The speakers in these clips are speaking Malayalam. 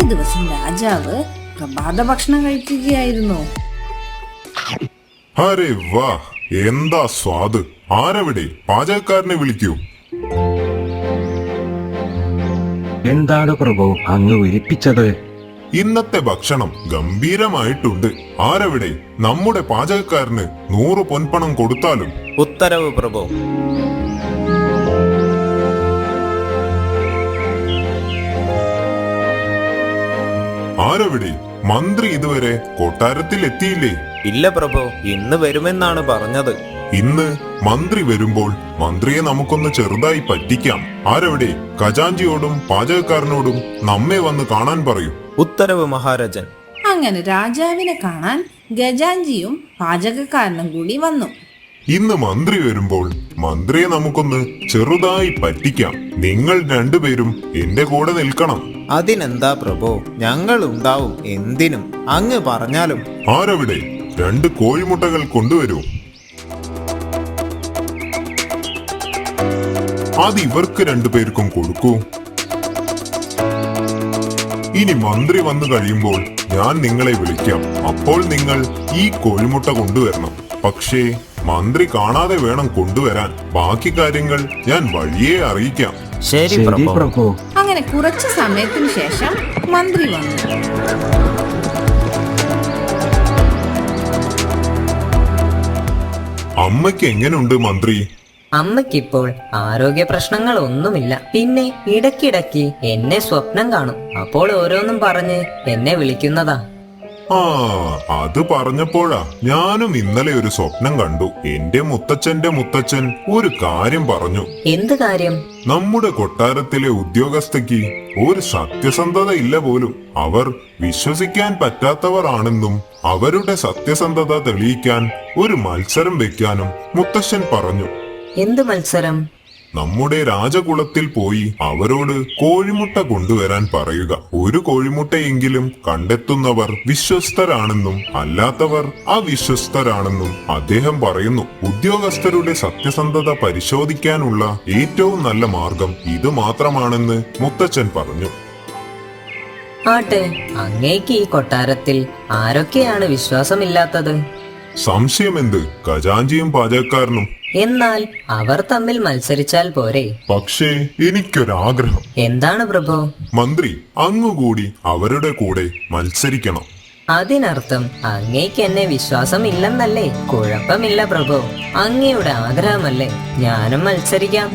ഒരു ദിവസം രാജാവ് പ്രഭാത ഭക്ഷണം കഴിക്കുകയായിരുന്നു. അരെ വാ എന്താ സ്വാദ്? ആരവിടെ? പാചകക്കാരനെ വിളിക്കൂ. എന്താണ് പ്രഭു അങ്ങ് വിരിപ്പിച്ചത്? ഇന്നത്തെ ഭക്ഷണം ഗംഭീരമായിട്ടുണ്ട്. ആരവിടെ? നമ്മുടെ പാചകക്കാരന് നൂറ് പൊൻപണം കൊടുത്താലും. ഉത്തരവ് പ്രഭു. ആരവിടെ? മന്ത്രി ഇതുവരെ കൊട്ടാരത്തിൽ എത്തിയില്ലേ? ഇല്ല പ്രഭു ഇന്ന് വരുമെന്നാണ് പറഞ്ഞത്. ഇന്ന് മന്ത്രി വരുമ്പോൾ മന്ത്രിയെ നമുക്കൊന്ന് ചെറുതായി പറ്റിക്കാം. ആരവിടെ? ഖജാഞ്ചിയോടും പാചകക്കാരനോടും നമ്മെ വന്ന് കാണാൻ പറയൂ. ഉത്തരവ് മഹാരാജൻ. അങ്ങനെ രാജാവിനെ കാണാൻ ഗജാഞ്ചിയും പാചകക്കാരനും കൂടി വന്നു. ഇന്ന് മന്ത്രി വരുമ്പോൾ മന്ത്രിയെ നമുക്കൊന്ന് ചെറുതായി പറ്റിക്കാം. നിങ്ങൾ രണ്ടുപേരും എന്റെ കൂടെ നിൽക്കണം. അതിനെന്താ പ്രഭു? ഞങ്ങൾ ഉണ്ടാവും എന്തിനും. അങ്ങ് പറഞ്ഞാലും. ആരവിടെ? രണ്ട് കോഴിമുട്ടകൾ കൊണ്ടുവരൂ. അത് ഇവർക്ക് രണ്ടുപേർക്കും കൊടുക്കൂ. ഇനി മന്ത്രി വന്നു കഴിയുമ്പോൾ ഞാൻ നിങ്ങളെ വിളിക്കാം. അപ്പോൾ നിങ്ങൾ ഈ കോഴിമുട്ട കൊണ്ടുവരണം. പക്ഷേ മന്ത്രി കാണാതെ വേണം കൊണ്ടുവരാൻ. ബാക്കി കാര്യങ്ങൾ ഞാൻ വഴിയെ അറിയിക്കാം. ശരി പ്രഭു. പ്രഭു. അങ്ങനെ കുറച്ചു സമയത്തിന് ശേഷം മന്ത്രി വന്നു. അമ്മയ്ക്ക് എങ്ങനെയുണ്ട് മന്ത്രി? അമ്മയ്ക്കിപ്പോൾ ആരോഗ്യ പ്രശ്നങ്ങൾ ഒന്നുമില്ല പിന്നെ ഇടയ്ക്കിടയ്ക്ക് എന്നെ സ്വപ്നം കാണും. അപ്പോൾ ഓരോന്നും പറഞ്ഞ് എന്നെ വിളിക്കുന്നതാ. ആ അത് പറഞ്ഞപ്പോഴാ ഞാനും ഇന്നലെ ഒരു സ്വപ്നം കണ്ടു. എന്റെ മുത്തച്ഛന്റെ മുത്തച്ഛൻ ഒരു കാര്യം പറഞ്ഞു. എന്ത് കാര്യം? നമ്മുടെ കൊട്ടാരത്തിലെ ഉദ്യോഗസ്ഥയ്ക്ക് ഒരു സത്യസന്ധത ഇല്ല പോലും. അവർ വിശ്വസിക്കാൻ പറ്റാത്തവർ ആണെന്നും അവരുടെ സത്യസന്ധത തെളിയിക്കാൻ ഒരു മത്സരം വെക്കാനും മുത്തശ്ശൻ പറഞ്ഞു. എന്ത് മത്സരം? നമ്മുടെ രാജകുളത്തിൽ പോയി അവരോട് കോഴിമുട്ട കൊണ്ടുവരാൻ പറയുക. ഒരു കോഴിമുട്ടയെങ്കിലും കണ്ടെത്തുന്നവർ വിശ്വസ്തരാണെന്നും അല്ലാത്തവർ അവിശ്വസ്തരാണെന്നും അദ്ദേഹം പറയുന്നു. ഉദ്യോഗസ്ഥരുടെ സത്യസന്ധത പരിശോധിക്കാനുള്ള ഏറ്റവും നല്ല മാർഗം ഇത് മാത്രമാണെന്ന് മുത്തച്ഛൻ പറഞ്ഞു. ആട്ടെ അങ്ങേക്ക് ഈ കൊട്ടാരത്തിൽ ആരൊക്കെയാണ് വിശ്വാസമില്ലാത്തത്? സംശയമെന്ത്? ഖജാഞ്ചിയും പാചകക്കാരനും എന്നാൽ അവർ തമ്മിൽ മത്സരിച്ചാൽ പോരെ. പക്ഷേ എനിക്കൊരാഗ്രഹം. എന്താണ് പ്രഭു? മന്ത്രി അങ്ങുകൂടി അവരുടെ കൂടെ മത്സരിക്കണം. അതിനർത്ഥം അങ്ങേക്ക് എന്നെ വിശ്വാസം ഇല്ലെന്നല്ലേ കുഴപ്പമില്ല പ്രഭു. അങ്ങയുടെ ആഗ്രഹമല്ലേ? ഞാനും മത്സരിക്കാം.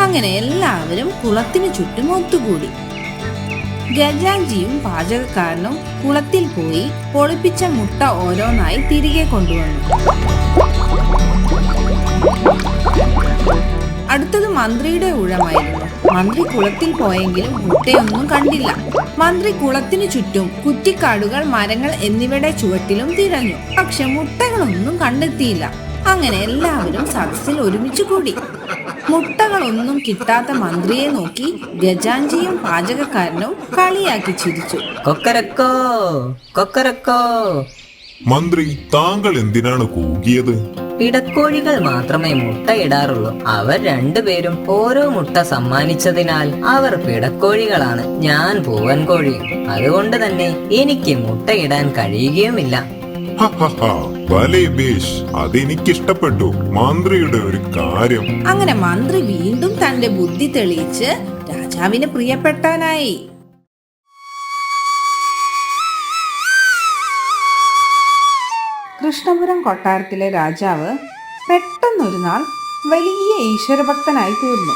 അങ്ങനെ എല്ലാവരും കുളത്തിനു ചുറ്റും ഒത്തുകൂടി. ഗജാഞ്ചിയും പാചകക്കാരനും കുളത്തിൽ പോയി പൊളിപ്പിച്ച മുട്ട ഓരോന്നായി തിരികെ കൊണ്ടുവന്നു. അടുത്തത് മന്ത്രിയുടെ ഊഴമായിരുന്നു. മന്ത്രി കുളത്തിൽ പോയെങ്കിലും മുട്ടയൊന്നും കണ്ടില്ല. മന്ത്രി കുളത്തിനു ചുറ്റും കുറ്റിക്കാടുകൾ മരങ്ങൾ എന്നിവയുടെ ചുവട്ടിലും തിരഞ്ഞു. പക്ഷെ മുട്ടകളൊന്നും കണ്ടെത്തിയില്ല. അങ്ങനെ എല്ലാവരും സദസ്സിൽ ഒരുമിച്ച് കൂടി. മുട്ടകളൊന്നും കിട്ടാത്ത മന്ത്രിയെ നോക്കി ഗജാഞ്ചിയും പാചകക്കാരനും കളിയാക്കി ചിരിച്ചു. കൊക്കരക്കോ കൊക്കരക്കോ. മന്ത്രി താങ്കൾ എന്തിനാണ് കൂകിയത്? പിടക്കോഴികൾ മാത്രമേ മുട്ടയിടാറുള്ളൂ അവർ രണ്ടുപേരും ഓരോ മുട്ട സമ്മാനിച്ചതിനാൽ അവർ പിടക്കോഴികളാണ്. ഞാൻ പൂവൻ കോഴി. അതുകൊണ്ട് തന്നെ എനിക്ക് മുട്ടയിടാൻ കഴിയുകയുമില്ല. ഹഹഹ, ഭലേ ബേഷ്. അതെനിക്കിഷ്ടപ്പെട്ടു. മന്ത്രിയുടെ ഒരു കാര്യം. അങ്ങനെ മന്ത്രി വീണ്ടും തന്റെ ബുദ്ധി തെളിയിച്ച് രാജാവിന് പ്രിയപ്പെട്ടവനായി. കൃഷ്ണപുരം കൊട്ടാരത്തിലെ രാജാവ് പെട്ടെന്നൊരു നാൾ വലിയ ഈശ്വരഭക്തനായി തീർന്നു.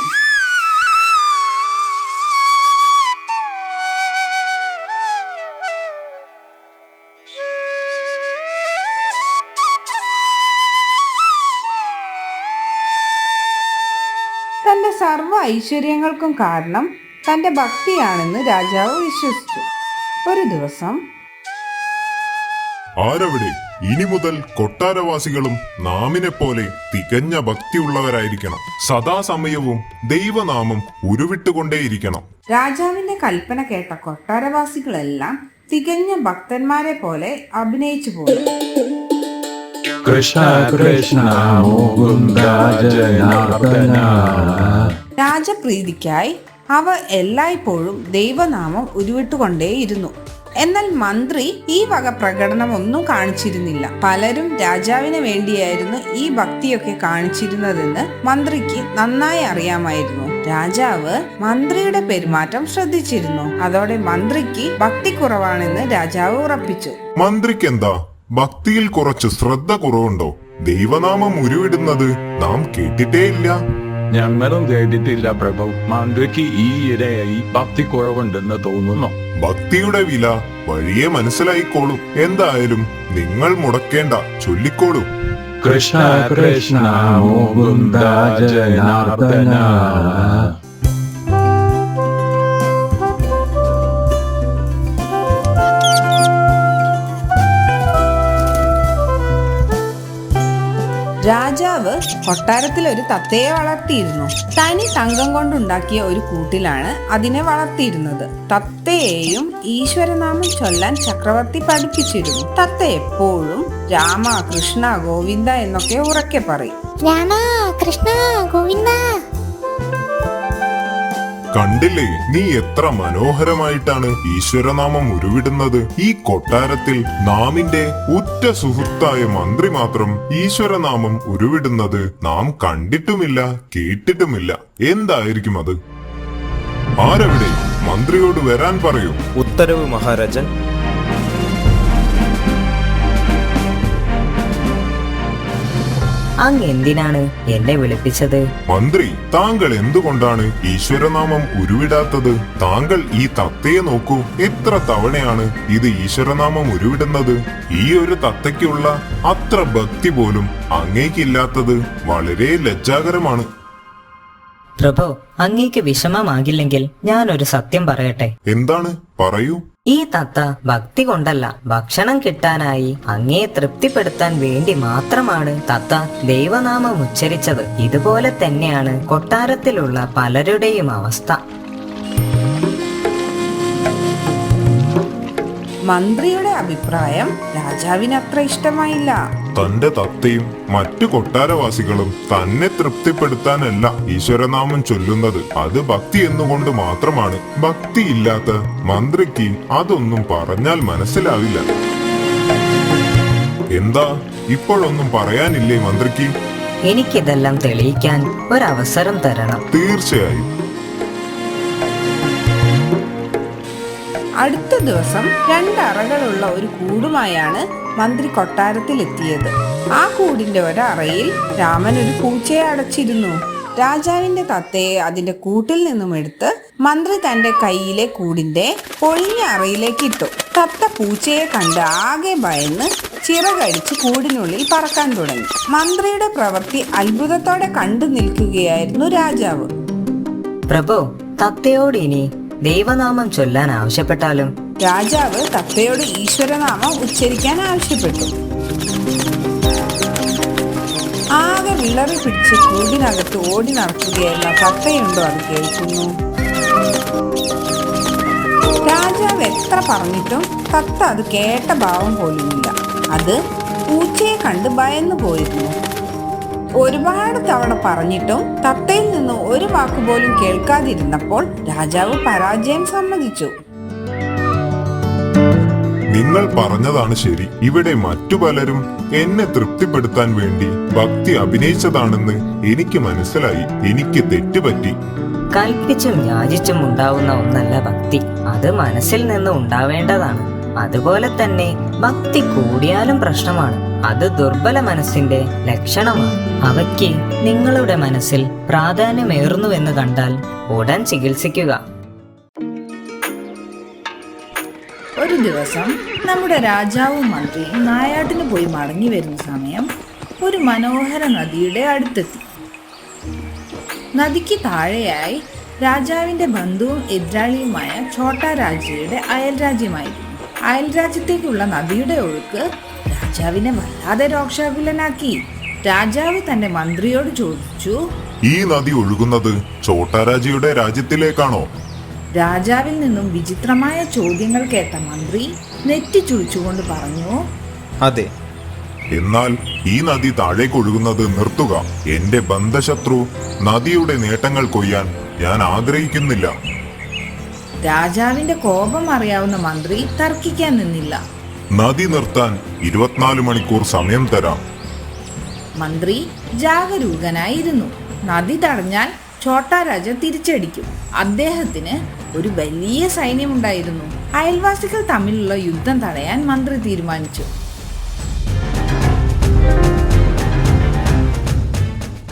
തന്റെ സർവ ഐശ്വര്യങ്ങൾക്കും കാരണം തന്റെ ഭക്തിയാണെന്ന് രാജാവ് വിശ്വസിച്ചു. ഒരു ദിവസം ആരവിടെ? ഇനി മുതൽ കൊട്ടാരവാസികളും നാമിനെ പോലെ തികഞ്ഞ ഭക്തിയുള്ളവരായിരിക്കണം. സദാസമയവും ദൈവനാമം ഉരുവിട്ടുകൊണ്ടേയിരിക്കണം. രാജാവിന്റെ കൽപ്പന കേട്ട കൊട്ടാരവാസികളെല്ലാം തികഞ്ഞ ഭക്തന്മാരെ പോലെ അഭിനയിച്ചു പോയി. കൃഷ്ണ രാജപ്രീതിക്കായി അവ എല്ലായ്പ്പോഴും ദൈവനാമം ഉരുവിട്ടുകൊണ്ടേയിരുന്നു. എന്നാൽ മന്ത്രി ഈ വക പ്രകടനം ഒന്നും കാണിച്ചിരുന്നില്ല. പലരും രാജാവിന് വേണ്ടിയായിരുന്നു ഈ ഭക്തിയൊക്കെ കാണിച്ചിരുന്നതെന്ന് മന്ത്രിക്ക് നന്നായി അറിയാമായിരുന്നു. രാജാവ് മന്ത്രിയുടെ പെരുമാറ്റം ശ്രദ്ധിച്ചിരുന്നു. അതോടെ മന്ത്രിക്ക് ഭക്തി കുറവാണെന്ന് രാജാവ് ഉറപ്പിച്ചു. മന്ത്രിക്ക് എന്താ ഭക്തിയിൽ കുറച്ച് ശ്രദ്ധ കുറവുണ്ടോ? ദൈവനാമം ഉരുവിടുന്നത് നാം കേട്ടിട്ടേയില്ല. ഞങ്ങളും കേട്ടിട്ടില്ല പ്രഭു. മന്ത്രിക്ക് ഈ ഇരയായി ഭക്തി കുറവുണ്ടെന്ന് തോന്നുന്നു. ഭക്തിയുടെ വില വഴിയെ മനസ്സിലായിക്കോളും. എന്തായാലും നിങ്ങൾ മുടക്കേണ്ട ചൊല്ലിക്കോളൂ. കൃഷ്ണ കൃഷ്ണ മുകുന്ദ ജനാർദ്ദന. രാജാവ് കൊട്ടാരത്തിൽ ഒരു തത്തയെ വളർത്തിയിരുന്നു. തനി തങ്കം കൊണ്ടുണ്ടാക്കിയ ഒരു കൂട്ടിലാണ് അതിനെ വളർത്തിയിരുന്നത്. തത്തയെയും ഈശ്വരനാമം ചൊല്ലാൻ ചക്രവർത്തി പഠിപ്പിച്ചിരുന്നു. തത്ത എപ്പോഴും രാമ കൃഷ്ണ ഗോവിന്ദ എന്നൊക്കെ ഉറക്കെ പറയും. രാമ കൃഷ്ണ ഗോവിന്ദ. കണ്ടില്ലേ? നീ എത്ര മനോഹരമായിട്ടാണ് ഈശ്വരനാമം ഉരുവിടുന്നത്. ഈ കൊട്ടാരത്തിൽ നാമിന്റെ ഉറ്റ സുഹൃത്തായ മന്ത്രി മാത്രം ഈശ്വരനാമം ഉരുവിടുന്നത് നാം കണ്ടിട്ടുമില്ല കേട്ടിട്ടുമില്ല. എന്തായിരിക്കും അത്? ആരവിടെ? മന്ത്രിയോട് വരാൻ പറയൂ. ഉത്തരവ് മഹാരാജൻ അങ്ങ് എന്തിനാണ് എന്നെ വിളിപ്പിച്ചത്? മന്ത്രി താങ്കൾ എന്തുകൊണ്ടാണ് ഈശ്വരനാമം ഉരുവിടാത്തത്? താങ്കൾ ഈ തത്തയെ നോക്കൂ. എത്ര തവണയാണ് ഇത് ഈശ്വരനാമം ഉരുവിടുന്നത്? ഈ ഒരു തത്തയ്ക്കുള്ള അത്ര ഭക്തി പോലും അങ്ങേക്കില്ലാത്തത് വളരെ ലജ്ജാകരമാണ്. പ്രഭു അങ്ങേക്ക് വിഷമമാകില്ലെങ്കിൽ ഞാനൊരു സത്യം പറയട്ടെ? എന്താണ്? പറയൂ. ഈ തത്ത ഭക്തി കൊണ്ടല്ല ഭക്ഷണം കിട്ടാനായി അങ്ങയെ തൃപ്തിപ്പെടുത്താൻ വേണ്ടി മാത്രമാണ് തത്ത ദൈവനാമം ഉച്ചരിച്ചത്. ഇതുപോലെ തന്നെയാണ് കൊട്ടാരത്തിലുള്ള പലരുടെയും അവസ്ഥ. മന്ത്രിയുടെ അഭിപ്രായം രാജാവിന് അത്ര ഇഷ്ടമായില്ല. തന്റെ തത്തയും മറ്റു കൊട്ടാരവാസികളും തന്നെ തൃപ്തിപ്പെടുത്താനല്ല ഈശ്വരനാമം ചൊല്ലുന്നത്. അത് ഭക്തി എന്നുകൊണ്ട് മാത്രമാണ്. ഭക്തി ഇല്ലാത്ത മന്ത്രിക്ക് അതൊന്നും പറഞ്ഞാൽ മനസ്സിലാവില്ല. എന്താ? ഇപ്പോഴൊന്നും പറയാനില്ലേ മന്ത്രിക്ക്? എനിക്കിതെല്ലാം തെളിയിക്കാൻ ഒരവസരം തരണം. തീർച്ചയായും. അടുത്ത ദിവസം രണ്ടറകളുള്ള ഒരു കൂടുമായാണ് മന്ത്രി കൊട്ടാരത്തിൽ എത്തിയത് ആ കൂടിന്റെ ഒരറയിൽ രാമൻ ഒരു പൂച്ചയെ അടച്ചിരുന്നു. രാജാവിന്റെ തത്തയെ അതിന്റെ കൂട്ടിൽ നിന്നും എടുത്ത് മന്ത്രി തന്റെ കയ്യിലെ കൂടിന്റെ പൊളിഞ്ഞ അറയിലേക്ക് ഇട്ടു. തത്ത പൂച്ചയെ കണ്ട് ആകെ ഭയന്ന് ചിറകടിച്ച് കൂടിനുള്ളിൽ പറക്കാൻ തുടങ്ങി. മന്ത്രിയുടെ പ്രവൃത്തി അത്ഭുതത്തോടെ കണ്ടു നിൽക്കുകയായിരുന്നു രാജാവ്. പ്രഭു തത്തയോട് ഇനി ദൈവനാമം ചൊല്ലാൻ ആവശ്യപ്പെട്ടാലും രാജാവ് തത്തയോട് ഈശ്വരനാമം ഉച്ചരിക്കാൻ ആവശ്യപ്പെട്ടു. ആകെ വിളറി പിടിച്ച് കൂടിനകത്ത് ഓടി നടക്കുകയായിരുന്ന തത്തയുണ്ടോ അത് കേൾക്കുന്നു. രാജാവ് എത്ര പറഞ്ഞിട്ടും തത്ത അത് കേട്ട ഭാവം പോലുമില്ല. അത് പൂച്ചയെ കണ്ട് ഭയന്നു പോയിരുന്നു ഒരുപാട് തവണ പറഞ്ഞിട്ടും തത്തയിൽ നിന്ന് ഒരു വാക്കുപോലും കേൾക്കാതിരുന്നപ്പോൾ രാജാവ് പരാജയം സമ്മതിച്ചു. നിങ്ങൾ പറഞ്ഞതാണ് ശരി. ഇവിടെ മറ്റു പലരും എന്നെ തൃപ്തിപ്പെടുത്താൻ വേണ്ടി ഭക്തി അഭിനയിച്ചതാണെന്ന് എനിക്ക് മനസ്സിലായി. എനിക്ക് തെറ്റുപറ്റി. കൽപ്പിച്ചും യാചിച്ചും ഉണ്ടാവുന്ന ഒന്നല്ല ഭക്തി. അത് മനസ്സിൽ നിന്ന് ഉണ്ടാവേണ്ടതാണ്. അതുപോലെ തന്നെ ഭക്തി കൂടിയാലും പ്രശ്നമാണ്. അത് ദുർബല മനസ്സിന്റെ ലക്ഷണമാണ്. അവയ്ക്ക് നിങ്ങളുടെ മനസ്സിൽ പ്രാധാന്യമേറുന്നുവെന്ന് കണ്ടാൽ ഉടൻ ചികിത്സിക്കുക. ഒരു ദിവസം നമ്മുടെ രാജാവും മന്ത്രിയും നായാട്ടിന് പോയി മടങ്ങി വരുന്ന സമയം ഒരു മനോഹര നദിയുടെ അടുത്തെത്തി. നദിക്ക് താഴെയായി രാജാവിന്റെ ബന്ധുവും എതിരാളിയുമായ ഛോട്ടാ രാജയുടെ അയൽരാജ്യമായിരുന്നു. അയൽരാജ്യത്തേക്കുള്ള നദിയുടെ ഒഴുക്ക് രാജാവിനെ വല്ലാതെ രോക്ഷാകുലനാക്കി രാജാവ് തന്റെ മന്ത്രിയോട് ചോദിച്ചു ഈ നദി ഒഴുകുന്നത് ചോട്ടാരാജിയുടെ രാജ്യത്തിലേക്കാണോ? രാജാവിൽ നിന്നും വിചിത്രമായ ചോദ്യങ്ങൾ കേട്ട മന്ത്രി നെറ്റി ചുളിച്ചുകൊണ്ട് പറഞ്ഞു അതെ. എന്നാൽ ഈ നദി താഴേക്ക് ഒഴുകുന്നത് നിർത്തുക. എന്റെ ബന്ധശത്രു നദിയുടെ നേട്ടങ്ങൾ കൊയ്യാൻ ഞാൻ ആഗ്രഹിക്കുന്നില്ല. രാജാവിന്റെ കോപം അറിയാവുന്ന മന്ത്രി തർക്കിക്കാൻ നിന്നില്ല. നദി നിർത്താൻ ഇരുപത്തിനാല് മണിക്കൂർ സമയം തരാം. മന്ത്രി ജാഗരൂകനായിരുന്നു. നദി തടഞ്ഞാൽ ഛോട്ടാ രാജ തിരിച്ചടിക്കും. അദ്ദേഹത്തിന് ഒരു വലിയ സൈന്യമുണ്ടായിരുന്നു. അയൽവാസികൾ തമ്മിലുള്ള യുദ്ധം തടയാൻ മന്ത്രി തീരുമാനിച്ചു.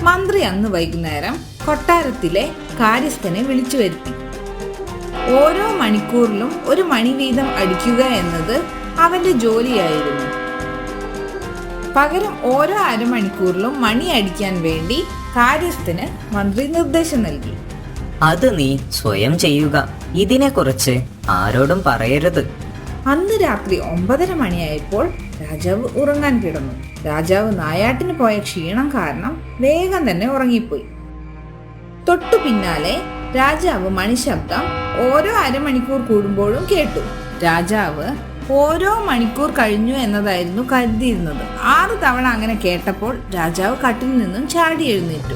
മന്ത്രി അന്ന് വൈകുന്നേരം കൊട്ടാരത്തിലെ കാര്യസ്ഥനെ വിളിച്ചു വരുത്തി ഓരോ മണിക്കൂറിലും ഒരു മണി വീതം അടിക്കുക എന്നത് അവന്റെ ജോലിയായിരുന്നു. പകരം ഓരോ അരമണിക്കൂറിലും മണി അടിക്കാൻ വേണ്ടി കാര്യസ്ഥന് മന്ത്രി നിർദ്ദേശം നൽകി. അത് നീ സ്വയം ചെയ്യുക. ഇതിനെക്കുറിച്ച് ആരോടും പറയരുത്. അന്ന് രാത്രി ഒമ്പതര മണിയായപ്പോൾ രാജാവ് ഉറങ്ങാൻ കിടന്നു. രാജാവ് നായാട്ടിന് പോയ ക്ഷീണം കാരണം വേഗം തന്നെ ഉറങ്ങിപ്പോയി. തൊട്ടു പിന്നാലെ രാജാവ് മണിശബ്ദം ഓരോ അരമണിക്കൂർ കൂടുമ്പോഴും കേട്ടു. രാജാവ് ഓരോ മണിക്കൂർ കഴിഞ്ഞു എന്നതായിരുന്നു കരുതിയിരുന്നത്. ആറ് തവണ അങ്ങനെ കേട്ടപ്പോൾ രാജാവ് കട്ടിൽ നിന്നും ചാടി എഴുന്നേറ്റു.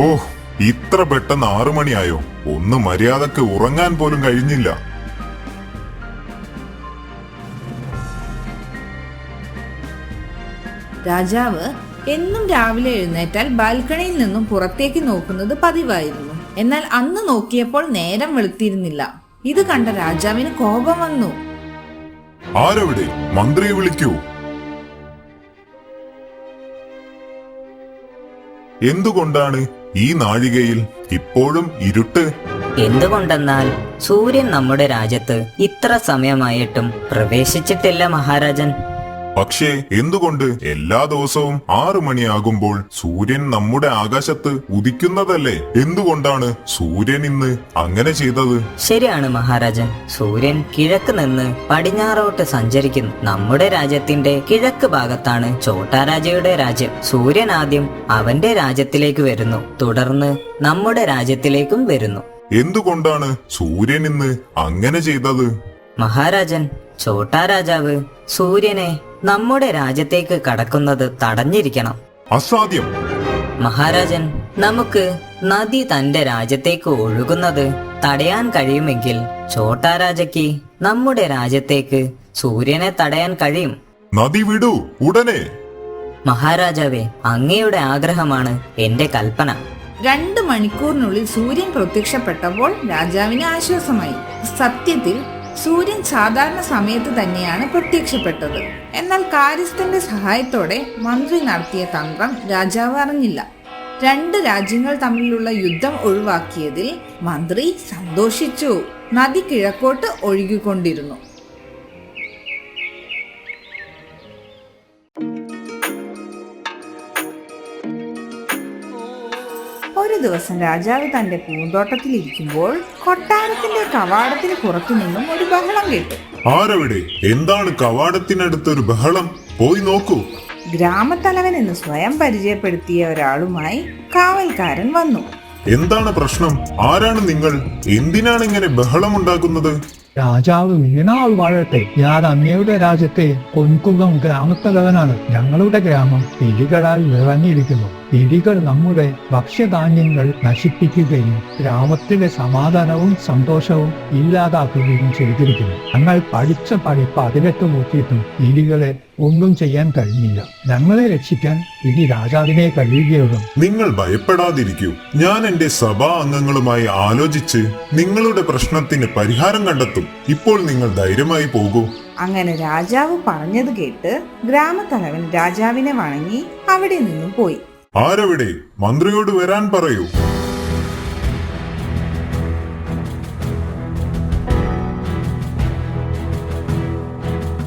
ഓ ഇത്ര പെട്ടെന്ന് ആറു മണിയായോ? ഒന്ന് മര്യാദയ്ക്ക് ഉറങ്ങാൻ പോലും കഴിഞ്ഞില്ല. രാജാവ് എന്നും രാവിലെ എഴുന്നേറ്റാൽ ബാൽക്കണിയിൽ നിന്നും പുറത്തേക്ക് നോക്കുന്നത് പതിവായിരുന്നു. എന്നാൽ അന്ന് നോക്കിയപ്പോൾ നേരം വെളുത്തിരുന്നില്ല. ഇത് കണ്ട രാജാവിന് കോപം വന്നു. ആരവിടെ? മന്ത്രിയെ വിളിക്കൂ. എന്തുകൊണ്ടാണ് ഈ നാഴികയിൽ ഇപ്പോഴും ഇരുട്ട്? എന്തുകൊണ്ടെന്നാൽ സൂര്യൻ നമ്മുടെ രാജ്യത്ത് ഇത്ര സമയമായിട്ടും പ്രവേശിച്ചിട്ടില്ല മഹാരാജൻ. പക്ഷേ എന്തുകൊണ്ട് എല്ലാ ദിവസവും ആറു മണിയാകുമ്പോൾ സൂര്യൻ നമ്മുടെ ആകാശത്ത് ഉദിക്കുന്നതല്ലേ? എന്തുകൊണ്ടാണ് സൂര്യൻ ഇന്ന് അങ്ങനെ ചെയ്തത്? ശരിയാണ് മഹാരാജൻ. സൂര്യൻ കിഴക്ക് നിന്ന് പടിഞ്ഞാറോട്ട് സഞ്ചരിക്കുന്നു. നമ്മുടെ രാജ്യത്തിന്റെ കിഴക്ക് ഭാഗത്താണ് ചോട്ടാരാജയുടെ രാജ്യം. സൂര്യൻ ആദ്യം അവന്റെ രാജ്യത്തിലേക്ക് വരുന്നു. തുടർന്ന് നമ്മുടെ രാജ്യത്തിലേക്കും വരുന്നു. എന്തുകൊണ്ടാണ് സൂര്യൻ ഇന്ന് അങ്ങനെ ചെയ്തത്? മഹാരാജൻ ചോട്ടാ രാജാവ് സൂര്യനെ നമ്മുടെ രാജ്യത്തേക്ക് കടക്കുന്നത് തടഞ്ഞിരിക്കണം. അസാധ്യം. മഹാരാജൻ നമുക്ക് നദി തന്റെ രാജ്യത്തേക്ക് ഒഴുകുന്നത് തടയാൻ കഴിയുമെങ്കിൽ ചോട്ടാ രാജയ്ക്ക് നമ്മുടെ രാജ്യത്തേക്ക് സൂര്യനെ തടയാൻ കഴിയും. നദി വിടൂ ഉടനെ. മഹാരാജാവേ അങ്ങയുടെ ആഗ്രഹമാണ് എന്റെ കൽപ്പന. രണ്ട് മണിക്കൂറിനുള്ളിൽ സൂര്യൻ പ്രത്യക്ഷപ്പെട്ടപ്പോൾ രാജാവിന് ആശ്വാസമായി. സത്യത്തിൽ സൂര്യൻ സാധാരണ സമയത്ത് തന്നെയാണ് പ്രത്യക്ഷപ്പെട്ടത്. എന്നാൽ കാര്യസ്ഥന്റെ സഹായത്തോടെ മന്ത്രി നടത്തിയ തന്ത്രം രാജാവ് അറിഞ്ഞില്ല. രണ്ട് രാജ്യങ്ങൾ തമ്മിലുള്ള യുദ്ധം ഒഴിവാക്കിയതിൽ മന്ത്രി സന്തോഷിച്ചു. നദി കിഴക്കോട്ട് ഒഴുകിക്കൊണ്ടിരുന്നു. ദിവസം രാജാവ് തന്റെ പൂന്തോട്ടത്തിൽ ഇരിക്കുമ്പോൾ കൊട്ടാരത്തിന്റെ കവാടത്തിന് പുറത്തു നിന്നും ഒരു ബഹളം കേട്ടു. ആരവിടെ? എന്താണ് കവാടത്തിനടുത്ത് ഒരു ബഹളം? പോയി നോക്കൂ. ഗ്രാമത്തലവൻ എന്ന് സ്വയം പരിചയപ്പെടുത്തിയ ഒരാളുമായി കാവൽക്കാരൻ വന്നു. എന്താണ് പ്രശ്നം? ആരാണ് നിങ്ങൾ? എന്തിനാണ് ഇങ്ങനെ ബഹളമുണ്ടാക്കുന്നത്? രാജാവ് വീണാൾ വാഴട്ടെ. ഞാൻ അങ്ങയുടെ രാജ്യത്തെ കൊൻകുന്നം ഗ്രാമത്തലവനാണ് ഞങ്ങളുടെ ഗ്രാമം പിടികളാൽ നിറഞ്ഞിരിക്കുന്നു. പിടികൾ നമ്മുടെ ഭക്ഷ്യധാന്യങ്ങൾ നശിപ്പിക്കുകയും ഗ്രാമത്തിലെ സമാധാനവും സന്തോഷവും ഇല്ലാതാക്കുകയും ചെയ്തിരിക്കുന്നു. ഞങ്ങൾ പഠിച്ച പഠിപ്പ് പതിനെട്ട് നോക്കിയിട്ടും പിടികളെ ഒന്നും ചെയ്യാൻ കഴിഞ്ഞില്ല. ഞങ്ങളെ രക്ഷിക്കാൻ ഇനി രാജാവിനെ കഴിയുകയുള്ളൂ. നിങ്ങൾ ഭയപ്പെടാതിരിക്കൂ. ഞാൻ എന്റെ സഭാ അംഗങ്ങളുമായി ആലോചിച്ച് നിങ്ങളുടെ പ്രശ്നത്തിന് പരിഹാരം കണ്ടെത്തും. ഇപ്പോൾ നിങ്ങൾ ധൈര്യമായി പോകൂ. അങ്ങനെ രാജാവ് പറഞ്ഞത് കേട്ട് ഗ്രാമത്തലവൻ രാജാവിനെ വണങ്ങി അവിടെ നിന്നും പോയി. ആരവിടെ? മന്ത്രിയോട് വരാൻ പറയൂ.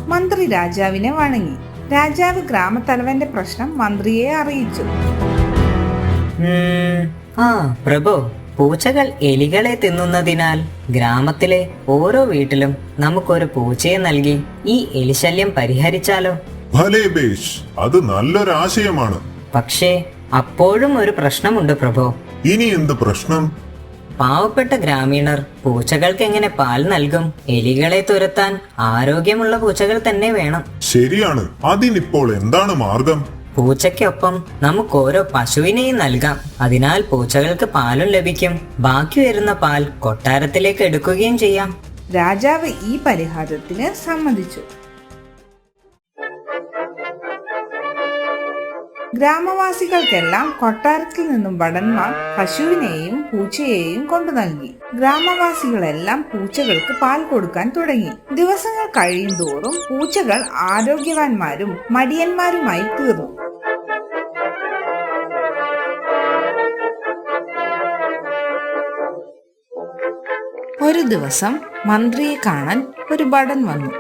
മന്ത്രി രാജാവിനെ വണങ്ങി. രാജാവ് ഗ്രാമത്തലവന്റെ പ്രശ്നം മന്ത്രിയെ അറിയിച്ചു. പ്രഭു പൂച്ചകൾ എലികളെ തിന്നുന്നതിനാൽ ഗ്രാമത്തിലെ ഓരോ വീട്ടിലും നമുക്കൊരു പൂച്ചയെ നൽകി ഈ എലിശല്യം പരിഹരിച്ചാലോ? ഭലേ ബേഷ് അത് നല്ലൊരാശയമാണ്. പക്ഷേ അപ്പോഴും ഒരു പ്രശ്നമുണ്ട് പ്രഭു. ഇനി എന്ത് പ്രശ്നം? പാവപ്പെട്ട ഗ്രാമീണർ പൂച്ചകൾക്ക് എങ്ങനെ പാൽ നൽകും? എലികളെ തുരത്താൻ ആരോഗ്യമുള്ള പൂച്ചകൾ തന്നെ വേണം. ശരിയാണ്. അതിനിപ്പോൾ എന്താണ് മാർഗം? പൂച്ചയ്ക്കൊപ്പം നമുക്ക് ഓരോ പശുവിനെയും നൽകാം. അതിനാൽ പൂച്ചകൾക്ക് പാലും ലഭിക്കും. ബാക്കി വരുന്ന പാൽ കൊട്ടാരത്തിലേക്ക് എടുക്കുകയും ചെയ്യാം. രാജാവ് ഈ പരിഹാരത്തിന് സമ്മതിച്ചു. ഗ്രാമവാസികൾക്കെല്ലാം കൊട്ടാരത്തിൽ നിന്നും ഭടന്മാർ പശുവിനെയും പൂച്ചയെയും കൊണ്ടു നൽകി. ഗ്രാമവാസികളെല്ലാം പൂച്ചകൾക്ക് പാൽ കൊടുക്കാൻ തുടങ്ങി. ദിവസങ്ങൾ കഴിയും തോറും പൂച്ചകൾ ആരോഗ്യവാന്മാരും മടിയന്മാരുമായി തീർന്നു. ഒരു ദിവസം മന്ത്രിയെ കാണാൻ ഒരു ഭടൻ വന്നു.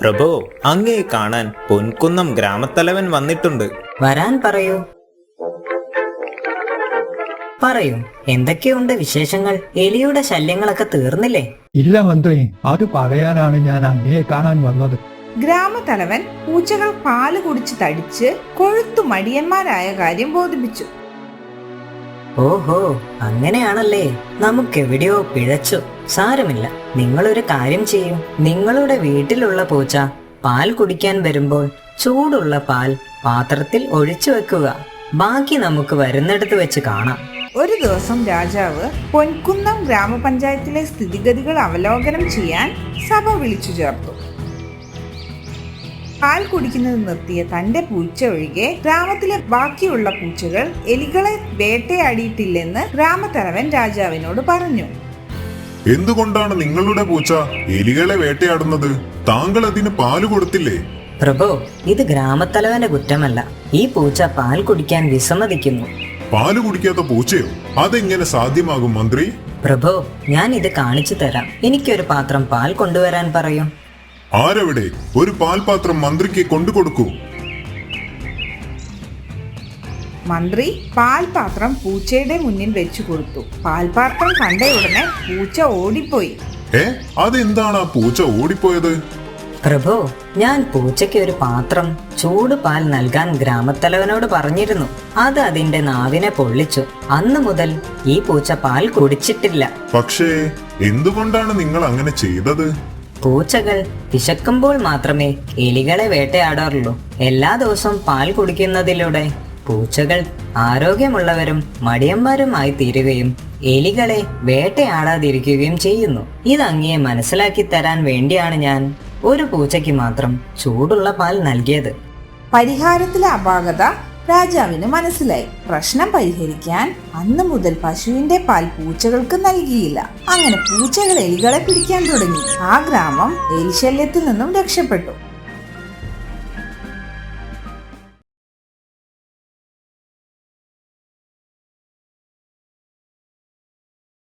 പ്രഭു അങ്ങേ കാണാൻ പൊൻകുന്നം ഗ്രാമത്തലവൻ വന്നിട്ടുണ്ട്. വരാൻ പറയൂ. പറയൂ. എന്തൊക്കെയുണ്ട് വിശേഷങ്ങൾ? എലിയുടെ ശല്യങ്ങളൊക്കെ തീർന്നില്ലേ? ഇല്ല മന്ത്രി അത് പറയാനാണ് ഞാൻ അങ്ങയെ കാണാൻ വന്നത്. ഗ്രാമതലവൻ പൂച്ചകൾ പാൽ കുടിച്ച് തടിച്ച് കൊഴുത്തു മടിയന്മാരായ കാര്യം ബോധിപ്പിച്ചു. ഓഹോ അങ്ങനെയാണല്ലേ. നമുക്കെവിടെയോ പിഴച്ചു. സാരമില്ല. നിങ്ങളൊരു കാര്യം ചെയ്യൂ. നിങ്ങളുടെ വീട്ടിലുള്ള പൂച്ച പാൽ കുടിക്കാൻ വരുമ്പോൾ ചൂടുള്ള പാൽ പാത്രത്തിൽ ഒഴിച്ചു വെക്കുക. ബാക്കി നമുക്ക് വരുന്നിടത്ത് വെച്ച് കാണാം. ഒരു ദിവസം രാജാവ് പൊൻകുന്നം ഗ്രാമപഞ്ചായത്തിലെ സ്ഥിതിഗതികൾ അവലോകനം ചെയ്യാൻ സഭ വിളിച്ചു ചേർത്തു. പാൽ കുടിക്കുന്നത് നിർത്തിയ തന്റെ പൂച്ച ഒഴികെ ഗ്രാമത്തിലെ ബാക്കിയുള്ള പൂച്ചകൾ എലികളെ വേട്ടയാടിയിട്ടില്ലെന്ന് ഗ്രാമത്തലവൻ രാജാവിനോട് പറഞ്ഞു. എന്തുകൊണ്ടാണ് നിങ്ങളുടെ പൂച്ച എലികളെ വേട്ടയാടുന്നത്? താങ്കൾ അതിന് പാൽ കൊടുത്തില്ലേ? പ്രഭു ഇത് ഗ്രാമത്തലവന്റെ കുറ്റമല്ല. ഈ പൂച്ച പാൽ കുടിക്കാൻ വിസമ്മതിക്കുന്നു. പാൽ കുടിക്കാത്ത പൂച്ചയോ? അതെങ്ങനെ സാധ്യമാകും മന്ത്രി? പ്രഭു ഞാൻ ഇത് കാണിച്ചു തരാം. എനിക്കൊരു പാത്രം പാൽ കൊണ്ടുവരാൻ പറയൂ. ആരവിടെ? ഒരു പാൽപാത്രം മന്ത്രിക്ക് കൊണ്ടുകൊടുക്കൂ. മന്ത്രി പാൽപാത്രം പൂച്ചയുടെ മുന്നിൽ വെച്ചു കൊടുത്തു. പാൽപാത്രം കണ്ട ഉടനെ പൂച്ച ഓടിപ്പോയി. ഏ? അതെന്താണ് ആ പൂച്ച ഓടിപ്പോയത്? പ്രഭു ഞാൻ പൂച്ചയ്ക്ക് ഒരു പാത്രം ചൂട് പാൽ നൽകാൻ ഗ്രാമത്തലവനോട് പറഞ്ഞിരുന്നു. അത് അതിന്റെ നാവിനെ പൊള്ളിച്ചു. അന്നു മുതൽ ഈ പൂച്ച പാൽ കുടിച്ചിട്ടില്ല. പക്ഷേ എന്തുകൊണ്ടാണ് നിങ്ങൾ അങ്ങനെ ചെയ്തത്? പൂച്ചകൾ വിശക്കുമ്പോൾ മാത്രമേ എലികളെ വേട്ടയാടാറുള്ളൂ. എല്ലാ ദിവസവും പാൽ കുടിക്കുന്നതിലൂടെ പൂച്ചകൾ ആരോഗ്യമുള്ളവരും മടിയന്മാരുമായി തീരുകയും എലികളെ വേട്ടയാടാതിരിക്കുകയും ചെയ്യുന്നു. ഇത് അങ്ങയെ മനസ്സിലാക്കി തരാൻ വേണ്ടിയാണ് ഞാൻ ഒരു പൂച്ചയ്ക്ക് മാത്രം ചൂടുള്ള പാൽ നൽകിയത്. പരിഹാരത്തിലെ അപാകത രാജാവിന് മനസ്സിലായി. പ്രശ്നം പരിഹരിക്കാൻ അന്ന് മുതൽ പശുവിന്റെ പാൽ പൂച്ചകൾക്ക് നൽകിയില്ല. അങ്ങനെ പൂച്ചകൾ എലികളെ പിടിക്കാൻ തുടങ്ങി. ആ ഗ്രാമം എലിശല്യത്തിൽ നിന്നും രക്ഷപ്പെട്ടു.